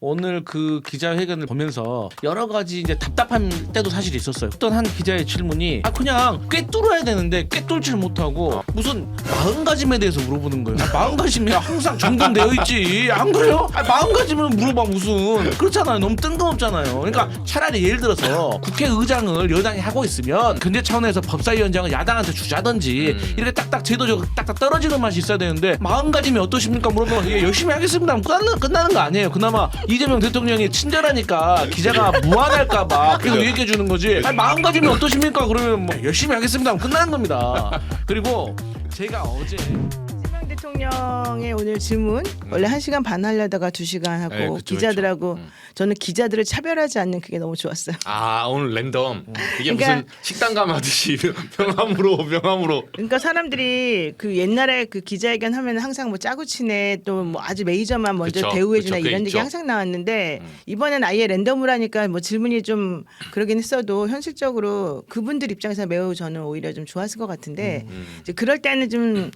오늘 그 기자회견을 보면서 여러 가지 이제 답답한 때도 사실 있었어요. 어떤 한 기자의 질문이 아 그냥 꿰뚫어야 되는데 꿰뚫지를 못하고 무슨 마음가짐에 대해서 물어보는 거예요. 아, 마음가짐이 항상 정돈되어 있지 안 그래요? 아, 마음가짐을 물어봐 무슨 그렇잖아요. 너무 뜬금없잖아요. 그러니까 차라리 예를 들어서 국회의장을 여당이 하고 있으면 근대 차원에서 법사위원장을 야당한테 주자든지 이렇게 딱딱 제도적으로 딱딱 떨어지는 맛이 있어야 되는데 마음가짐이 어떠십니까 물어보면 예, 열심히 하겠습니다. 하면 끝나는, 끝나는 거 아니에요. 그나마 이재명 대통령이 친절하니까 기자가 무안할까봐 계속 얘기해 주는 거지. 아니, 마음가짐이 어떠십니까? 그러면 뭐 열심히 하겠습니다. 하면 끝나는 겁니다. 그리고 제가 어제 대통령의 오늘 질문 원래 1시간 반 하려다가 2시간 하고 네, 그쵸, 기자들하고 그쵸. 음. 저는 기자들을 차별하지 않는 그게 너무 좋았어요. 아 오늘 랜덤 이게 그러니까- 무슨 식당 가면 하듯이 명함으로 명함으로 그러니까 사람들이 그 옛날에 그 기자회견 하면 항상 뭐 짜고 치네 또 뭐 아주 메이저만 먼저 그쵸, 대우해 주나 그쵸, 그게 이런 얘기 있죠. 항상 나왔는데 음. 이번엔 아예 랜덤으로 하니까 뭐 질문이 좀 그러긴 했어도 현실적으로 그분들 입장에서 매우 저는 오히려 좀 좋았을 것 같은데 음. 이제 그럴 때는 좀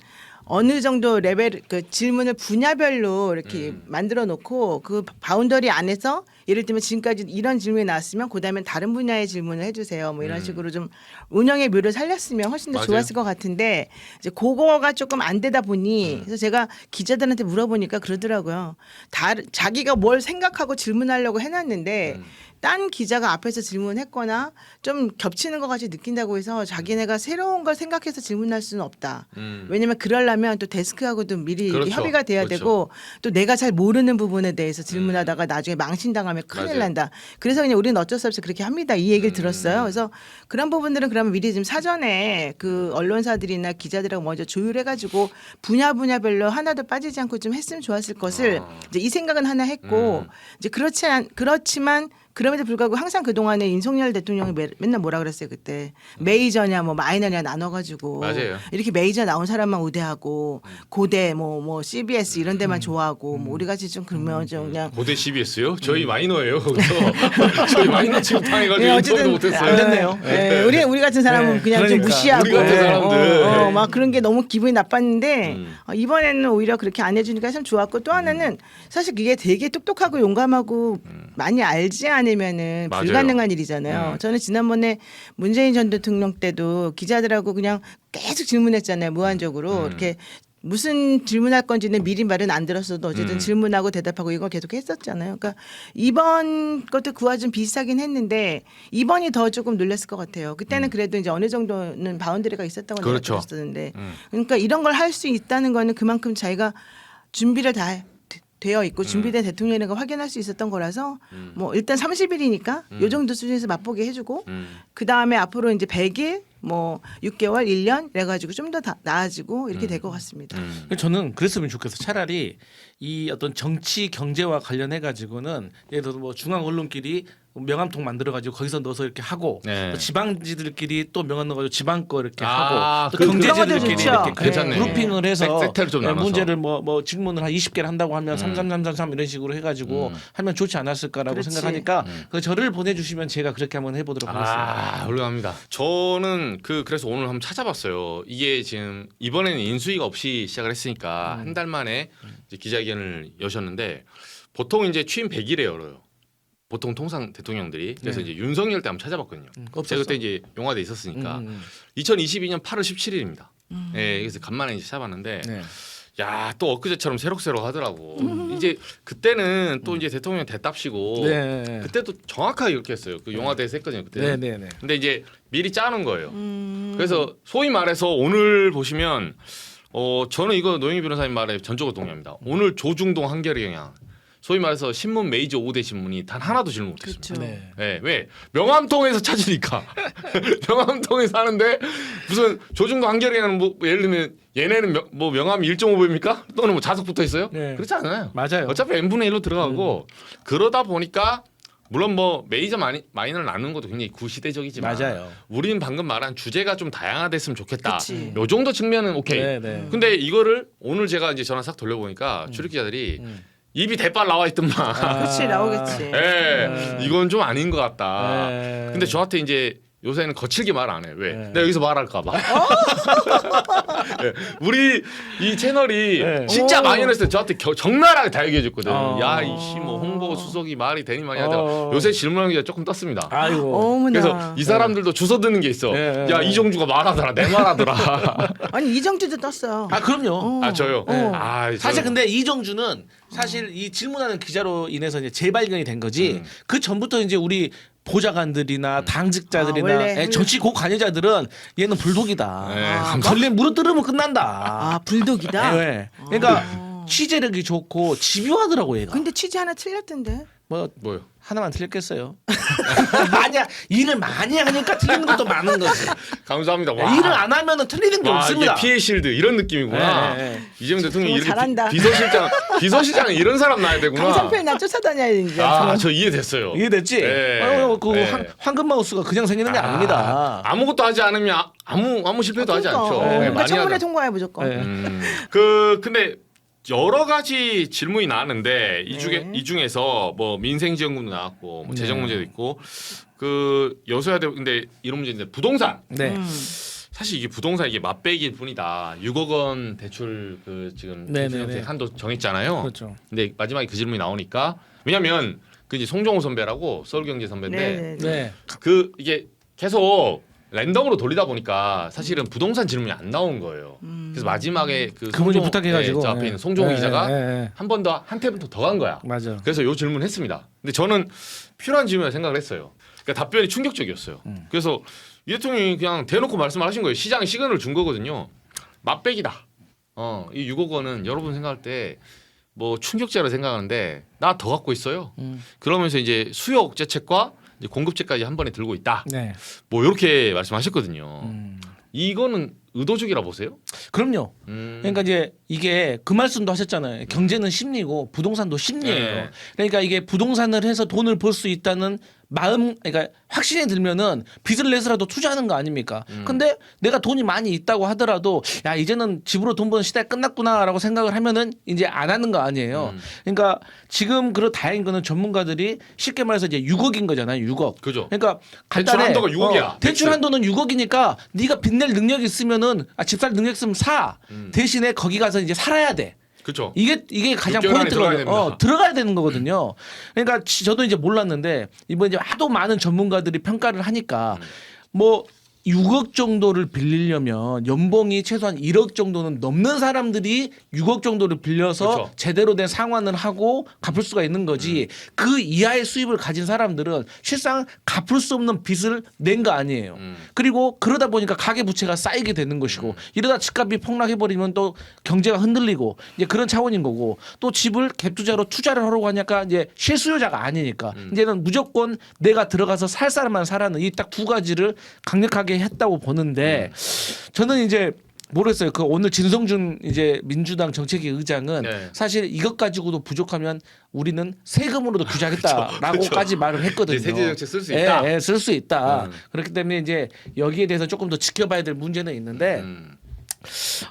어느 정도 레벨 그 질문을 분야별로 이렇게 음. 만들어 놓고 그 바운더리 안에서 예를 들면 지금까지 이런 질문이 나왔으면 그다음에 다른 분야의 질문을 해주세요. 뭐 이런 음. 식으로 좀 운영의 묘를 살렸으면 훨씬 더 맞아요. 좋았을 것 같은데 이제 그거가 조금 안 되다 보니 음. 그래서 제가 기자들한테 물어보니까 그러더라고요. 다 자기가 뭘 생각하고 질문하려고 해놨는데 음. 딴 기자가 앞에서 질문했거나 좀 겹치는 것 같이 느낀다고 해서 자기네가 새로운 걸 생각해서 질문할 수는 없다. 음. 왜냐면 그러려면 또 데스크하고도 미리 그렇죠. 협의가 돼야 그렇죠. 되고 또 내가 잘 모르는 부분에 대해서 질문하다가 나중에 망신당하 면 큰일 맞아요. 난다. 그래서 그냥 우리는 어쩔 수 없이 그렇게 합니다. 이 얘기를 음. 들었어요. 그래서 그런 부분들은 그러면 미리 좀 사전에 그 언론사들이나 기자들하고 먼저 조율해가지고 분야 분야별로 하나도 빠지지 않고 좀 했으면 좋았을 것을 아. 이제 이 생각은 하나 했고 음. 이제 그렇지 않 그렇지만 그럼에도 불구하고 항상 그 동안에 윤석열 대통령이 매- 맨날 뭐라 그랬어요 그때 메이저냐 뭐 마이너냐 나눠가지고 맞아요. 이렇게 메이저 나온 사람만 우대하고 고대 뭐 뭐 CBS 이런 데만 좋아하고 뭐 우리 같이 좀 그러면 좀 그냥 고대 CBS요? 저희 마이너예요. 거기서 저희 마이너 취급당해가지고 네, 인터뷰도 못했어요. 안 됐네요. 네, 우리 우리 같은 사람은 네, 그냥 좀 그러니까. 무시하고 우리 같은 사람들. 어, 어, 막 그런 게 너무 기분이 나빴는데 음. 어, 이번에는 오히려 그렇게 안 해주니까 참 좋았고 또 하나는 사실 그게 되게 똑똑하고 용감하고 많이 알지 않 음. 맞아요. 불가능한 일이잖아요. 음. 저는 지난번에 문재인 전 대통령 때도 기자들하고 그냥 계속 질문했잖아요. 무한적으로 음. 이렇게. 무슨 질문할 건지는 미리 말은 안 들었어도 어쨌든 음. 질문하고 대답하고 이걸 계속 했었잖아요. 그러니까 이번 것도 그와 좀 비슷하긴 했는데 이번이 더 조금 놀랐을 것 같아요. 그때는 그래도 이제 어느 정도는 바운드리가 음. 그렇죠. 내가 들었었는데 음. 그러니까 이런 걸 할 수 있다는 거는 그만큼 자기가 준비를 다 되- 되어 있고 준비된 대통령이라는 걸 확인할 수 있었던 거라서 음. 뭐 일단 30일이니까 음. 요 정도 수준에서 맛보게 해주고 음. 그 다음에 앞으로 이제 100일 뭐 6개월 1년 그래가지고 좀 더 나아지고 이렇게 음. 될것 같습니다. 음. 저는 그랬으면 좋겠어. 차라리 이 어떤 정치 경제와 관련해 가지고는 예를 들어 뭐 중앙 언론끼리 명함통 만들어 가지고 거기서 넣어서 이렇게 하고 네. 또 지방지들끼리 또 명함 넣어 가지고 지방 거 이렇게 아, 하고 또 그- 경제지들끼리 그런 것도 이렇게 좋죠. 괜찮네. 그룹핑을 해서 섹- 섹터를 좀 예, 나눠서. 문제를 뭐 뭐 질문을 한 20개를 한다고 하면 음. 33333 이런 식으로 해 가지고 음. 하면 좋지 않았을까라고 그렇지. 생각하니까 음. 그 저를 보내 주시면 제가 그렇게 한번 해 보도록 하겠습니다. 아, 훌륭합니다. 저는 그 그래서 오늘 한번 찾아봤어요. 이게 지금 이번에는 인수위가 없이 시작을 했으니까 음. 한달 만에 이제 기자회견을 여셨는데 보통 이제 취임 100일에 열어요. 보통 통상 대통령들이 그래서 네. 이제 윤석열 때 한번 찾아봤거든요. 음, 제가? 그때 이제 영화돼 있었으니까 음, 음, 2022년 8월 17일입니다. 음. 예, 그래서 간만에 이제 찾아봤는데 네. 야 또 엊그제처럼 새록새록 하더라고. 이제 그때는 또 이제 대통령 대답시고 음. 네. 그때도 정확하게 이렇게 했어요. 그 영화대에서 했거든요. 그때. 네, 네, 네. 근데 이제 미리 짜는 거예요. 음. 그래서 소위 말해서 오늘 보시면 어 저는 이거 노영희 변호사님 말에 전적으로 동의합니다. 오늘 조중동 한겨레 경향 소위 말해서 신문 메이저 5대 신문이 단 하나도 질문 못했습니다. 그렇죠. 네. 네, 왜 명함통에서 찾으니까 명함통에서 하는데 무슨 조중동 한겨레는 뭐 예를 들면 얘네는 명, 뭐 명함이 1.5배입니까? 또는 뭐 자석 붙어 있어요? 네. 그렇지 않아요. 맞아요. 어차피 n 분의 1로 들어가고 그러다 보니까 물론 뭐 메이저 마이, 마이너를 나누는 것도 굉장히 구시대적이지만 맞아요. 우리는 방금 말한 주제가 좀 다양화됐으면 좋겠다. 그치. 요 정도 측면은 오케이. 네, 네. 근데 이거를 오늘 제가 이제 전화 싹 돌려보니까 출입 기자들이 음. 입이 대빨 나와 있더만. 아. 그렇지 나오겠지. 예, 네. 이건 좀 아닌 것 같다. 네. 근데 저한테 이제 요새는 거칠게 말 안 해. 왜? 네. 내가 여기서 말할까 봐. 예, 우리 이 채널이 네. 진짜 오. 많이 했을 때 저한테 겨- 적나라하게 다 얘기해 줬거든. 어. 야, 이씨 뭐 홍보 수석이 말이 되니 많이 하다가 어. 요새 질문하는 게 조금 떴습니다. 아이고. 어머나. 그래서 이 사람들도 주워 드는 게 있어. 네. 야, 이종주가 말하더라. 내 말하더라. 아니 이정주도 떴어요. 아 그럼요. 어. 아, 저요. 어. 아, 사실 근데 이정주는 사실 이 질문하는 기자로 인해서 이제 재발견이 된 거지. 음. 그 전부터 이제 우리 보좌관들이나 당직자들이나 아, 원래 예, 정치 고 관여자들은 얘는 불독이다. 네, 아, 감사합니다. 걸림 무릎 끝난다. 아 불독이다. 예, 예. 그러니까 아. 취재력이 좋고 집요하더라고 얘가. 근데 취재 하나 틀렸던데. 뭐 뭐요? 하나만 틀렸겠어요. 아니야 일을 많이 하니까 틀리는 것도 많은 거지. 감사합니다. 와. 일을 안 하면은 틀리는 게 와, 없습니다. 이게 피해 실드 이런 느낌이구나. 네, 네. 이재명 대통령이 어, 잘한다. 비, 비서실장 비서실장은 이런 사람 나야 되구나. 강성필 나 쫓아다녀야 되는데. 아, 저 이해됐어요. 이해됐지? 네. 어, 그 네. 황, 황금 마우스가 그냥 생기는 게 아, 아, 닙니다 아무것도 하지 않으면 아- 아무 아무 실패도 하지 않죠. 네, 네, 그러니까 청문회. 통과해 무조건. 네. 음. 그 근데 여러 가지 질문이 나왔는데 이 중에 네. 이 중에서 뭐 민생 지원금도 나왔고 뭐 재정 네. 문제도 있고 그 여소야 대 근데 이런 문제인데 부동산 네. 음. 사실 이게 부동산 이게 맛배기일 뿐이다. 6억 원 대출 그 지금 네, 대출 네, 네. 정책 한도 정했잖아요. 그렇죠. 근데 마지막에 그 질문이 나오니까 왜냐면 그 이제 송정호 선배라고 서울경제 선배인데. 네. 그 이게 계속 랜덤으로 돌리다 보니까 사실은 부동산 질문이 안 나온 거예요. 음. 그래서 마지막에 그 그분이 송정호- 부탁해가지고 네, 저 앞에 네. 있는 송종호 네, 기자가 네, 네. 한번 더 한 탭부터 더간 거야. 맞아. 그래서 요 질문을 했습니다. 근데 저는 필요한 질문이라 생각을 했어요. 그러니까 답변이 충격적이었어요. 음. 그래서 이 대통령이 그냥 대놓고 말씀하신 거예요. 시장에 시그널을 준 거거든요. 맛배기다. 어, 이 6억 원은 여러분 생각할 때 뭐 충격자로 생각하는데 나 더 갖고 있어요. 음. 그러면서 이제 수요 억제책과 이제 공급책까지 한 번에 들고 있다. 네. 뭐 이렇게 말씀하셨거든요. 음. 이거는 의도적이라 보세요? 그럼요. 음. 그러니까 이제 이게 그 말씀도 하셨잖아요. 경제는 심리고 부동산도 심리예요. 네. 그러니까 이게 부동산을 해서 돈을 벌 수 있다는 마음, 그러니까 확신이 들면은 빚을 내서라도 투자하는 거 아닙니까? 음. 근데 내가 돈이 많이 있다고 하더라도 야 이제는 집으로 돈 버는 시대 끝났구나라고 생각을 하면은 이제 안 하는 거 아니에요. 음. 그러니까 지금 그런 다행인 거는 전문가들이 쉽게 말해서 이제 6억인 거잖아요. 6억. 그죠. 그러니까 대출 간단해. 한도가 6억 이야. 어, 대출 대출. 한도는 6억이니까 네가 빚낼 능력이 있으면은 아, 집살 능력 있으면 사. 음. 대신에 거기 가서 이제 살아야 돼. 그렇죠. 이게 이게 가장 6개월 안에 들어가야 포인트거든요. 됩니다. 어, 들어가야 되는 거거든요. 그러니까 지- 저도 이제 몰랐는데 이번 이제 하도 많은 전문가들이 평가를 하니까 음. 뭐 6억 정도를 빌리려면 연봉이 최소한 1억 정도는 넘는 사람들이 6억 정도를 빌려서 그렇죠. 제대로 된 상환을 하고 갚을 수가 있는 거지. 음. 그 이하의 수입을 가진 사람들은 실상 갚을 수 없는 빚을 낸 거 아니에요. 음. 그리고 그러다 보니까 가계 부채가 쌓이게 되는 것이고 이러다 집값이 폭락해 버리면 또 경제가 흔들리고 이제 그런 차원인 거고 또 집을 갭 투자로 투자를 하려고 하니까 이제 실수요자가 아니니까 이제는 무조건 내가 들어가서 살 사람만 사라는 이 딱 두 가지를 강력하게 했다고 보는데 저는 이제 모르겠어요. 그 오늘 진성준 이제 민주당 정책위 의장은 네. 사실 이것 가지고도 부족하면 우리는 세금으로도 규제하겠다라고까지 말을 했거든요. 세제 정책 쓸 수 있다. 예, 예, 쓸 수 있다. 음. 그렇기 때문에 이제 여기에 대해서 조금 더 지켜봐야 될 문제는 있는데 음.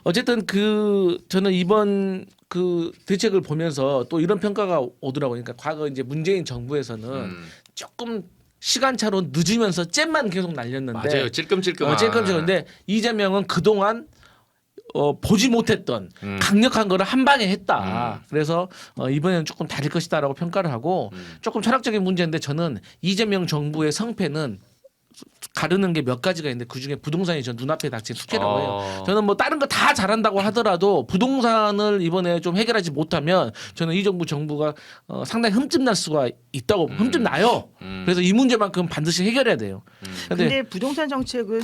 어쨌든 그 저는 이번 그 대책을 보면서 또 이런 평가가 오더라고요. 그러니까 과거 이제 문재인 정부에서는 음. 조금 시간차로 늦으면서 잼만 계속 날렸는데 맞아요. 찔끔찔끔. 어, 찔끔찔끔인데 이재명은 그동안 어, 보지 못했던 음. 강력한 거를 한 방에 했다. 음. 그래서 어, 이번에는 조금 다를 것이다라고 평가를 하고 음. 조금 철학적인 문제인데 저는 이재명 정부의 성패는 가르는 게 몇 가지가 있는데 그 중에 부동산이 전 눈앞에 닥친 숙제라고 해요. 어. 저는 뭐 다른 거 다 잘한다고 하더라도 부동산을 이번에 좀 해결하지 못하면 저는 이 정부 정부가 어, 상당히 흠집 날 수가 있다고 흠집 나요. 음. 그래서 이 문제만큼 반드시 해결해야 돼요. 근데, 근데 부동산 정책을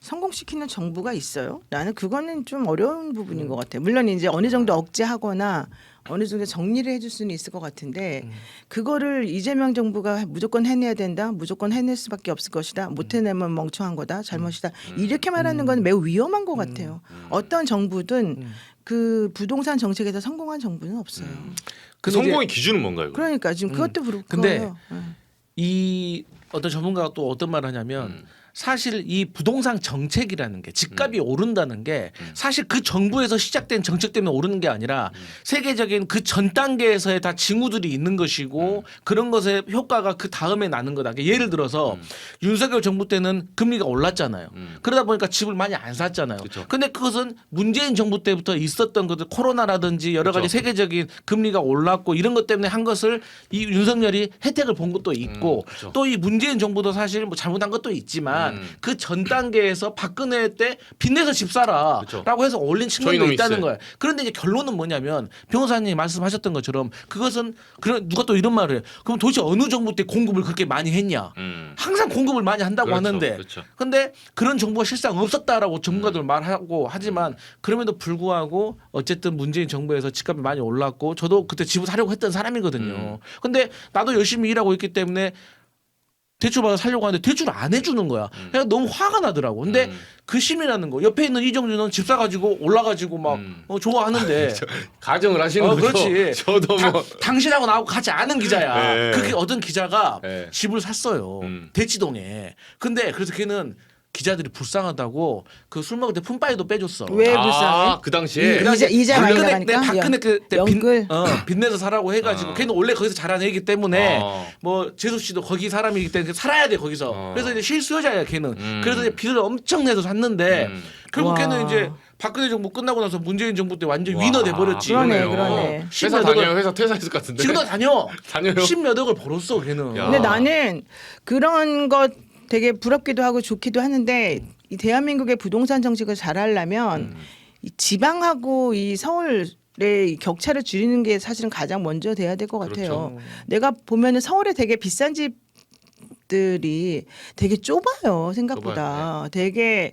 성공시키는 정부가 있어요. 나는 그거는 좀 어려운 부분인 것 같아요. 물론 이제 어느 정도 억제하거나 어느 정도 정리를 해줄 수는 있을 것 같은데 음. 그거를 이재명 정부가 무조건 해내야 된다, 무조건 해낼 수밖에 없을 것이다, 못 해내면 멍청한 거다, 잘못이다 이렇게 말하는 건 매우 위험한 것 같아요. 어떤 정부든 음. 그 부동산 정책에서 성공한 정부는 없어요. 그 성공의 기준은 뭔가요? 그럼? 그러니까 지금 그것도 그렇고 근데 이 어떤 전문가가 또 어떤 말을 하냐면 음. 사실 이 부동산 정책이라는 게 집값이 오른다는 게 음. 사실 그 정부에서 시작된 정책 때문에 오르는 게 아니라 세계적인 그 전 단계에서의 다 징후들이 있는 음. 것이고 그런 것의 효과가 그 다음에 나는 거다. 그러니까 예를 들어서 윤석열 정부 때는 금리가 올랐잖아요. 음. 그러다 보니까 집을 많이 안 샀잖아요. 그쵸. 근데 그것은 문재인 정부 때부터 있었던 것들 코로나라든지 여러 가지. 세계적인 금리가 올랐고 이런 것 때문에 한 것을 이 윤석열이 혜택을 본 것도 있고 음. 또이 문재인 정부도 사실 뭐 잘못한 것도 있지만 음. 그전 단계에서 박근혜 때 빚내서 집 사라라고 그쵸. 해서 올린 측면도 있다는 있어요. 거예요. 그런데 이제 결론은 뭐냐면 변호사님이 말씀하셨던 것처럼 그것은 그런 누가 또 이런 말을 해요. 그럼 도대체 어느 정부 때 공급을 그렇게 많이 했냐? 음. 항상 공급을 많이 한다고 그렇죠, 하는데 그렇죠. 근데 그런 정보가 실상 없었다라고 전문가들 음. 말하고 하지만 그럼에도 불구하고 어쨌든 문재인 정부에서 집값이 많이 올랐고 저도 그때 집을 사려고 했던 사람이거든요. 음. 근데 나도 열심히 일하고 있기 때문에 대출 받아 살려고 하는데 대출 안 해주는 거야. 그냥 너무 화가 나더라고. 근데 음. 그 심이라는 거. 옆에 있는 이정준은 집 사가지고 올라가지고 막 음. 어, 좋아하는데 가정을 하시는 어, 거죠. 그렇지. 저도 다- 뭐 당신하고 나하고 같이 아는 기자야. 네. 그게 어떤 기자가 네. 집을 샀어요. 음. 대치동에. 근데 그래서 걔는 기자들이 불쌍하다고 그 술 먹을 때 푼바이도 빼줬어. 왜 아, 불쌍해? 그 당시에 이- 이자- 이자 많이 박근혜 때 나가니까? 박근혜 그때 빚? 어, 빚내서 사라고 해가지고 어. 걔는 원래 거기서 자란 애기 때문에 어. 뭐 재수 씨도 거기 사람이기 때문에 살아야 돼 거기서. 어. 그래서 이제 실수요자야 걔는. 음. 그래서 이제 빚을 엄청 내서 샀는데 음. 결국 와. 걔는 이제 박근혜 정부 끝나고 나서 문재인 정부 때 완전 와, 위너 돼 버렸지. 그러네. 그러네. 회사 십몇 다녀요. 억을- 회사 퇴사했을 것 같은데. 지금도 다녀. 다녀요. 십몇 억을 벌었어 걔는. 야. 근데 나는 그런 것 되게 부럽기도 하고 좋기도 하는데 이 대한민국의 부동산 정책을 잘 하려면 음. 이 지방하고 이 서울의 이 격차를 줄이는 게 사실은 가장 먼저 돼야 될 것 같아요. 그렇죠. 내가 보면은 서울에 되게 비싼 집들이 되게 좁아요 생각보다 되게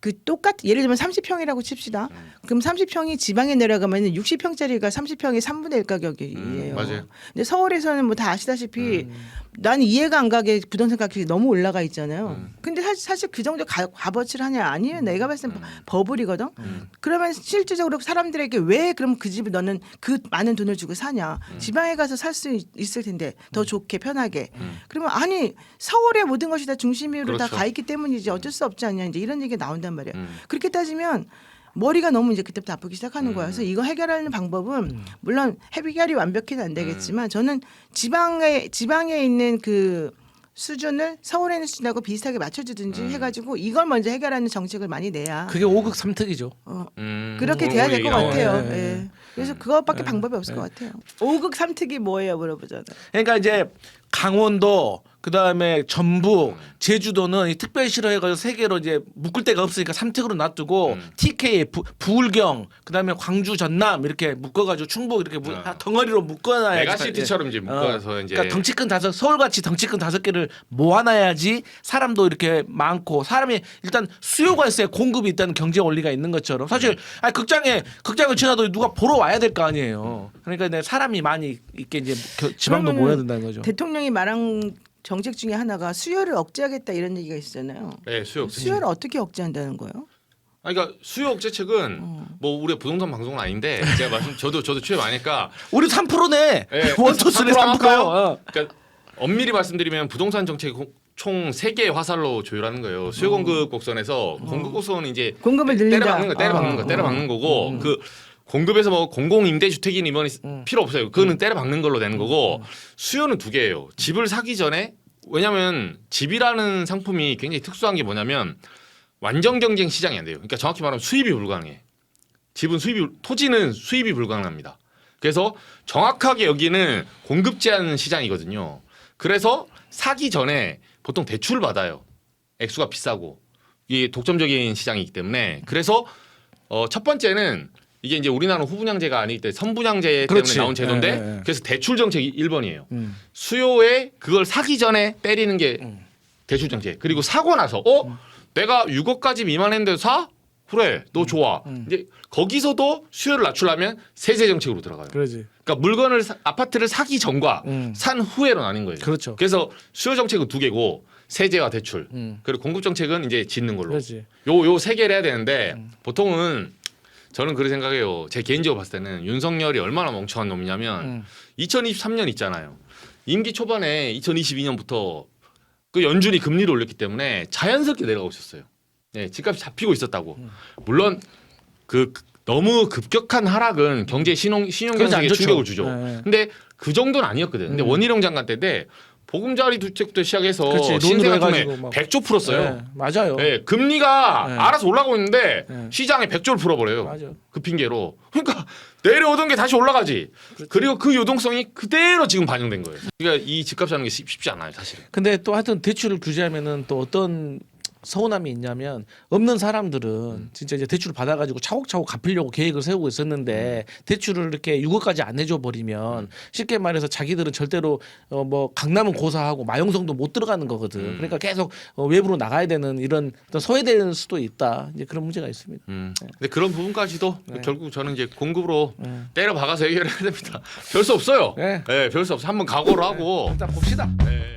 그 똑같 예를 들면 30평이라고 칩시다. 음. 그럼 30평이 지방에 내려가면 60평짜리가 30평이 3분의 1 가격이에요. 음, 맞아요. 근데 서울에서는 뭐 다 아시다시피 음. 나는 이해가 안 가게 부동산 가격이 너무 올라가 있잖아요. 음. 근데 사실, 사실 그 정도 가, 값어치를 하냐 아니면 내가 봤을 땐 음. 버블이거든. 음. 그러면 실질적으로 사람들에게 왜 그럼 그 집을 너는 그 많은 돈을 주고 사냐? 지방에 가서 살 수 있을 텐데 더 좋게 편하게. 음. 그러면 아니 서울의 모든 것이 다 중심으로 다 그렇죠. 가 있기 때문이지 어쩔 수 없지 않냐 이제 이런 얘기가 나온단 말이야. 음. 그렇게 따지면 머리가 너무 이제 그때부터 아프기 시작하는 음. 거야. 그래서 이거 해결하는 방법은 물론 해결이 완벽히는 안 되겠지만 저는 지방에 지방에 있는 그 수준을 서울에 있는 수준하고 비슷하게 맞춰주든지 음. 해가지고 이걸 먼저 해결하는 정책을 많이 내야 그게 5극 3특이죠. 어, 음. 그렇게 뭐 돼야 그될것 얘기 나오네. 같아요. 네. 예. 그래서 그것밖에 네. 방법이 없을 네. 것 같아요. 5극 3특이 뭐예요? 물어보잖아요. 그러니까 이제 강원도 그다음에 전북, 제주도는 이 특별 실어해가지고 세 개로 이제 묶을 데가 없으니까 삼특으로 놔두고 음. TK 부, 부울경 그다음에 광주 전남 이렇게 묶어가지고 충북 이렇게 무, 어. 다 덩어리로 묶어놔야 메가시티처럼 이제 묶어서 이제 그러니까 덩치 큰 다섯 서울같이 덩치 큰 다섯 개를 모아놔야지 사람도 이렇게 많고 사람이 일단 수요가 있어야 공급이 있다는 경제 원리가 있는 것처럼 사실 아니 극장에 극장을 지나도 누가 보러 와야 될 거 아니에요. 그러니까 내 사람이 많이 있게 이제 겨- 지방도 그러면은 모여야 된다는 거죠. 대통령이 말한 정책 중에 하나가 수요를 억제하겠다 이런 얘기가 있잖아요. 네, 수요 억제. 수요를 어떻게 억제한다는 거예요? 아니, 그러니까 수요 억제책은 어. 뭐 우리가 부동산 방송은 아닌데 제가 말씀 저도 저도 취업 아니까 우리 3%네. 예, 원투쓰리 3% 3%요. 할까요? 어. 그러니까 엄밀히 말씀드리면 부동산 정책 총세 개의 화살로 조율하는 거예요. 수요 공급 곡선에서 공급 곡선은 이제 공급을 늘린다. 때려 박는 거, 때려 박는 거, 어, 때려 어. 박는 거고 그 공급에서 뭐 공공 임대 주택인 이번이 음. 필요 없어요. 그거는 때려 박는 걸로 되는 거고 수요는 두 개예요. 집을 사기 전에 왜냐하면 집이라는 상품이 굉장히 특수한 게 뭐냐면 완전 경쟁 시장이 안 돼요. 그러니까 정확히 말하면 수입이 불가능해. 집은 수입이 토지는 수입이 불가능합니다. 그래서 정확하게 여기는 공급 제한 시장이거든요. 그래서 사기 전에 보통 대출을 받아요. 액수가 비싸고 이게 독점적인 시장이기 때문에 그래서 어, 첫 번째는 이게 이제 우리나라는 후분양제가 아니기 때문에 선분양제 그렇지. 때문에 나온 제도인데 예, 예, 예. 그래서 대출 정책이 1번이에요. 음. 수요에 그걸 사기 전에 때리는 게 음. 대출 정책. 그리고 사고 나서 어 내가 6억까지 미만했는데 사? 그래 너 좋아. 음. 이제 거기서도 수요를 낮추려면 세제 정책으로 들어가요. 그러지. 그러니까 물건을 사- 아파트를 사기 전과 음. 산 후에로 나뉜 거예요. 그렇죠. 그래서 수요 정책은 두 개고 세제와 대출. 음. 그리고 공급 정책은 이제 짓는 걸로. 그렇지. 요요 세 개를 해야 되는데 음. 보통은 저는 그렇게 생각해요. 제 개인적으로 봤을 때는 윤석열이 얼마나 멍청한 놈이냐면 음. 2023년 있잖아요. 임기 초반에 2022년부터 그 연준이 금리를 올렸기 때문에 자연스럽게 내려가고 있었어요. 네, 집값이 잡히고 있었다고. 물론 그 너무 급격한 하락은 경제 신용 신용 경제에. 충격을 주죠. 네. 근데 그 정도는 아니었거든. 근데 음. 원희룡 장관 때인데 보금자리 두책부터 시작해서 논으로 신생아품에 해가지고 막. 100조 풀었어요. 네, 맞아요. 네, 금리가 네. 알아서 올라가고 있는데 네. 시장에 100조를 풀어버려요. 맞아. 그 핑계로. 그러니까 내려오던 게 다시 올라가지. 그렇죠. 그리고그 유동성이 그대로 지금 반영된 거예요. 그러니까 이 집값 사는 게 쉽- 쉽지 않아요, 사실은. 근데 또 하여튼 대출을 규제하면은 또 어떤 서운함이 있냐면 없는 사람들은 진짜 이제 대출을 받아가지고 차곡차곡 갚으려고 계획을 세우고 있었는데 대출을 이렇게 6억까지 안 해줘 버리면 쉽게 말해서 자기들은 절대로 어 뭐 강남은 고사하고 마용성도 못 들어가는 거거든. 음. 그러니까 계속 어 외부로 나가야 되는 이런 어떤 소외될 수도 있다. 이제 그런 문제가 있습니다. 음. 근데 그런 부분까지도 네. 결국 저는 이제 공급으로 네. 때려 박아서 해결해야 됩니다. 별 수 없어요. 네. 네, 별 수 없어. 한번 각오를 하고. 일단 봅시다. 네.